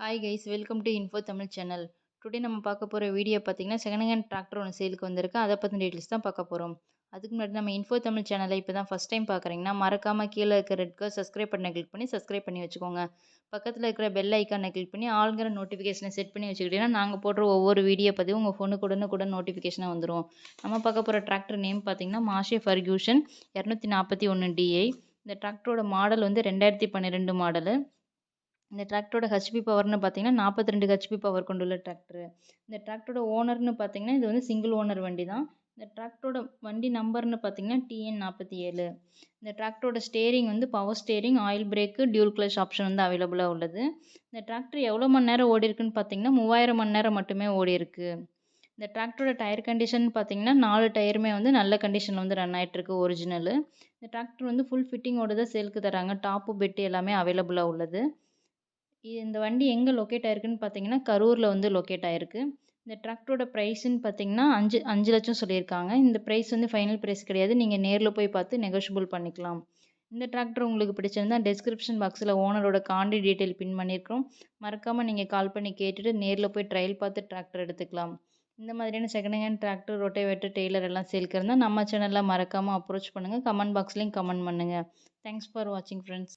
Hi guys welcome to info Tamil channel today நம்ம பார்க்க போகிற வீடியோ பார்த்தீங்கன்னா செகண்ட் ஹேண்ட் டிராக்டர் ஒன்று சேலுக்கு வந்திருக்கு. அதை பற்றின டீட்டெயில்ஸ் தான் பார்க்க போகிறோம் அதுக்கு முன்னாடி நம்ம இன்ஃபோ தமிழ் சேனலை இப்போ தான் ஃபஸ்ட் டைம் பார்க்குறீங்கன்னா மறக்காமல் கீழே இருக்க ரெட் கலர் சப்ஸ்கிரைப் பண்ண கிளிக் பண்ணி சப்ஸ்கிரைப் பண்ணி வச்சுக்கோங்க. பக்கத்தில் இருக்கிற பெல் ஐக்கானை கிளிக் பண்ணி ஆளுங்கிற நோட்டிஃபிகேஷனை செட் பண்ணி வச்சுக்கிட்டீங்கன்னா நாங்கள் போடுற ஒவ்வொரு வீடியோ பதிவும் உங்கள் ஃபோனுக்கு கூட நோட்டிஃபிகேஷனாக வந்துடும் நம்ம பார்க்க போகிற டிராக்டர் நேம் பார்த்தீங்கன்னா மாஷே ஃபர்கியூஷன் இரநூத்தி நாற்பத்தி ஒன்று டிஐ இந்த டிராக்டரோட மாடல் வந்து ரெண்டாயிரத்தி பன்னிரெண்டு மாடலு இந்த டிராக்டரோட ஹெச்பி பவர்னு பார்த்தீங்கன்னா நாற்பத்தி ரெண்டு ஹெச்பி பவர் கொண்டுள்ள டிராக்டர். இந்த டிராக்டரோட ஓனர்னு பார்த்தீங்கன்னா இது வந்து சிங்கிள் ஓனர் வண்டி தான் இந்த டிராக்டரோட வண்டி நம்பர்னு பார்த்தீங்கன்னா டிஎன் நாற்பத்தி ஏழு இந்த டிராக்டரோட ஸ்டேரிங் வந்து power steering oil brake dual clutch option வந்து அவைலபிளாக உள்ளது. இந்த டிராக்டர் எவ்வளோ மணி நேரம் ஓடி இருக்குன்னு பார்த்தீங்கன்னா மூவாயிரம் மணி நேரம் மட்டுமே ஓடி இருக்கு. இந்த டிராக்டரோட டயர் கண்டிஷன் பார்த்தீங்கன்னா நாலு டயருமே வந்து நல்ல கண்டிஷனில் வந்து ரன் ஆகிட்டுருக்கு ஒரிஜினலு இந்த டிராக்டர் வந்து ஃபுல் ஃபிட்டிங்கோட தான் சேலுக்கு தராங்க. டாப்பு பெட்டு எல்லாமே அவைலபிளாக உள்ளது. இந்த வண்டி எங்கே லொக்கேட் ஆயிருக்குன்னு பார்த்தீங்கன்னா கரூரில் வந்து லொக்கேட் ஆயிருக்கு. இந்த ட்ராக்டரோட ப்ரைஸுன்னு பார்த்தீங்கன்னா அஞ்சு அஞ்சு லட்சம் சொல்லியிருக்காங்க. இந்த ப்ரைஸ் வந்து ஃபைனல் ப்ரைஸ் கிடையாது. நீங்கள் நேரில் போய் பார்த்து நெகோஷியபிள் பண்ணிக்கலாம். இந்த டிராக்டர் உங்களுக்கு பிடிச்சிருந்தா டெஸ்கிரிப்ஷன் பாக்ஸில் ஓனரோட காண்டி டீட்டெயில் பின் பண்ணியிருக்கிறோம் மறக்காமல் நீங்கள் கால் பண்ணி கேட்டுட்டு நேரில் போய் ட்ரையல் பார்த்து டிராக்டர் எடுத்துக்கலாம். இந்த மாதிரியான second hand tractor rotavator trailer எல்லாம் சேல்க்கு இருந்தால் நம்ம சேனலில் மறக்காமல் அப்ரோச் பண்ணுங்கள் கமெண்ட் பாக்ஸ்லேயும் கமெண்ட் பண்ணுங்கள் தேங்க்ஸ் ஃபார் வாட்சிங் ஃப்ரெண்ட்ஸ்